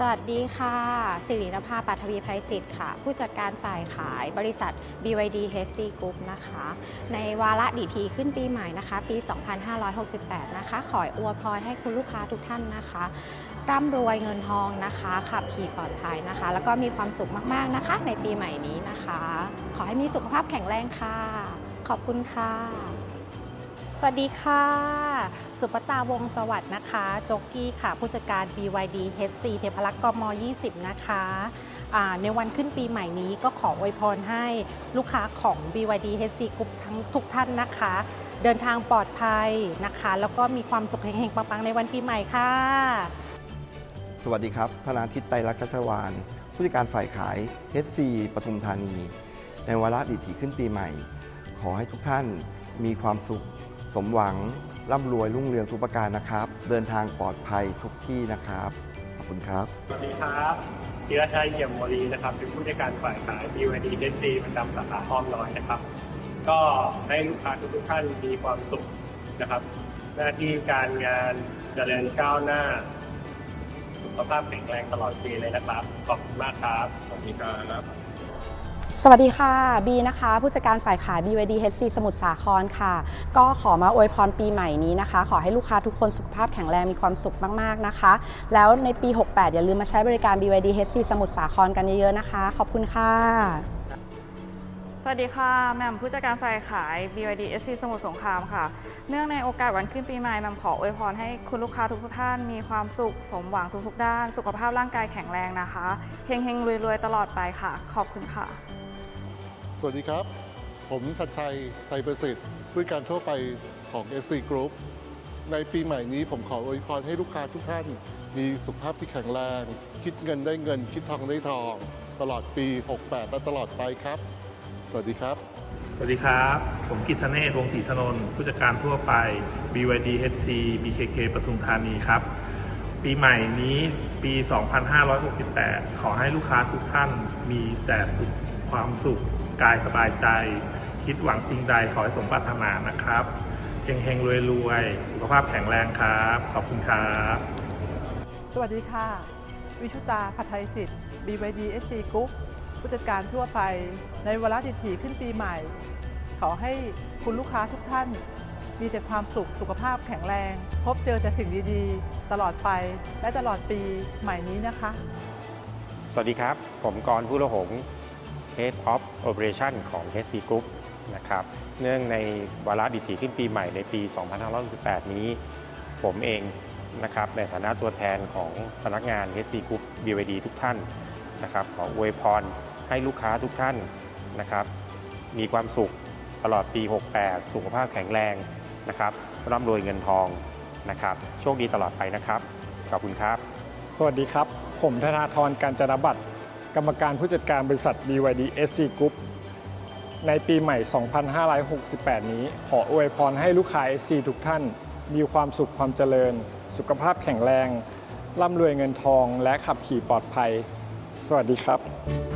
สวัสดีค่ะ สิรินภาปัทวีไพศิษฐ์ค่ะ ผู้จัดการฝ่ายขายบริษัท BYD h c Group นะคะ ในวาระดีทีขึ้นปีใหม่นะคะ ปี 2568 นะคะ ขออวยพรให้คุณลูกค้าทุกท่านนะคะร่ำรวยเงินทองนะคะ ขับขี่ปลอดภัยนะคะ แล้วก็มีความสุขมากๆนะคะ ในปีใหม่นี้นะคะ ขอให้มีสุขภาพแข็งแรงค่ะ ขอบคุณค่ะ สวัสดีค่ะ สุปตาวงสวัสดิ์นะคะโจ๊กกี้ค่ะ ผู้จัดการ BYD HC เทพรักษ์กม 20 นะคะในวันขึ้นปีใหม่นี้ก็ขออวยพรให้ลูกค้าของ BYD HC Group ทั้งทุกท่านนะคะ เดินทางปลอดภัยนะคะ แล้วก็มีความสุขเฮงๆปังๆในวันปีใหม่ค่ะ สวัสดีครับธนาทิตไตรลักษณ์ชัชวาน ผู้จัดการฝ่ายขาย HC ปทุมธานี ในวาระดีถีขึ้นปีใหม่ ขอให้ทุกท่านมีความสุข สมหวัง ร่ำรวยรุ่งเรืองทุกประการนะครับ เดินทางปลอดภัยทุกที่นะครับ ขอบคุณครับ สวัสดีครับธีรชัยเยี่ยมวรีนะครับ เป็นผู้จัดการฝ่ายขาย BYD HC ประจำสาขาอ้อมน้อยนะครับ ก็ให้ลูกค้าทุกท่านมีความสุขนะครับ หน้าที่การงานเจริญก้าวหน้า สุขภาพแข็งแรงตลอดปีเลยนะครับ ขอบคุณมากครับ สวัสดีครับ สวัสดีค่ะบีนะคะ ผู้จัดการฝ่ายขาย BYD HC สมุทรสาครค่ะ ก็ขอมาอวยพรปีใหม่นี้นะคะ ขอให้ลูกค้าทุกคนสุขภาพแข็งแรงมีความสุขมากๆนะคะ แล้วในปี 68 อย่าลืมมาใช้บริการ BYD HC สมุทรสาครกันเยอะๆนะคะ ขอบคุณค่ะ สวัสดีค่ะแหม่มผู้จัดการฝ่ายขาย BYD SC สมุทรสงครามค่ะ เนื่องในโอกาสวันขึ้นปีใหม่แหม่มขออวยพรให้คุณลูกค้าทุกๆท่านมีความสุขสมหวังทุกๆด้าน สุขภาพร่างกายแข็งแรงนะคะเฮงๆรวยๆตลอดไปค่ะ ขอบคุณค่ะ วัสดีครับ ผมชัดชัยไทยประสิทธิ์ผู้จัดการทั่วไปของ SC Group ในปีใหม่นี้ผมขออวยพรให้ลูกค้าทุกท่าน มีสุขภาพที่แข็งแรง คิดเงินได้เงิน คิดทองได้ทอง ตลอดปี 68 และตลอดไปครับ สวัสดีครับ สวัสดีครับ ผมกิตเนศวงศรีธนนท์ผู้จัดการทั่วไป BYD HC BKK ปทุมธานีครับ ปีใหม่นี้ปี 2568 ขอให้ลูกค้าทุกท่านมีแต่ความสุข กายสบายใจ คิดหวังสิ่งใดขอให้สมปรารถนานะครับเฮงๆรวยๆสุขภาพแข็งแรงครับ ขอบคุณครับ สวัสดีค่ะ วิชุตาพัทไทยสิทธิ์ BYD SC Group ผู้จัดการทั่วไป ในวาระดิถีขึ้นปีใหม่ ขอให้คุณลูกค้าทุกท่าน มีแต่ความสุขสุขภาพแข็งแรง พบเจอแต่สิ่งดีๆ ตลอดไปและตลอดปีใหม่นี้นะคะ สวัสดีครับ ผมกรณ์ผู้ละหง Head of Operation ของ HC Group นะครับเนื่องในวาระดิถีขึ้นปีใหม่ในปี 2568 นี้ ผมเองนะครับในฐานะตัวแทนของพนักงาน HC Group BYD ทุกท่านนะครับขออวยพรให้ลูกค้าทุกท่านนะครับมีความสุขตลอดปี 68 สุขภาพแข็งแรงนะครับร่ำรวยเงินทองนะครับโชคดีตลอดไปนะครับ ขอบคุณครับ สวัสดีครับ ผมธนาธรการจนบัตร กรรมการผู้จัดการบริษัท BYD SC Group ในปีใหม่ 2568 นี้ ขออวยพรให้ลูกค้า SC ทุกท่าน มีความสุขความเจริญ สุขภาพแข็งแรง ร่ำรวยเงินทองและขับขี่ปลอดภัย สวัสดีครับ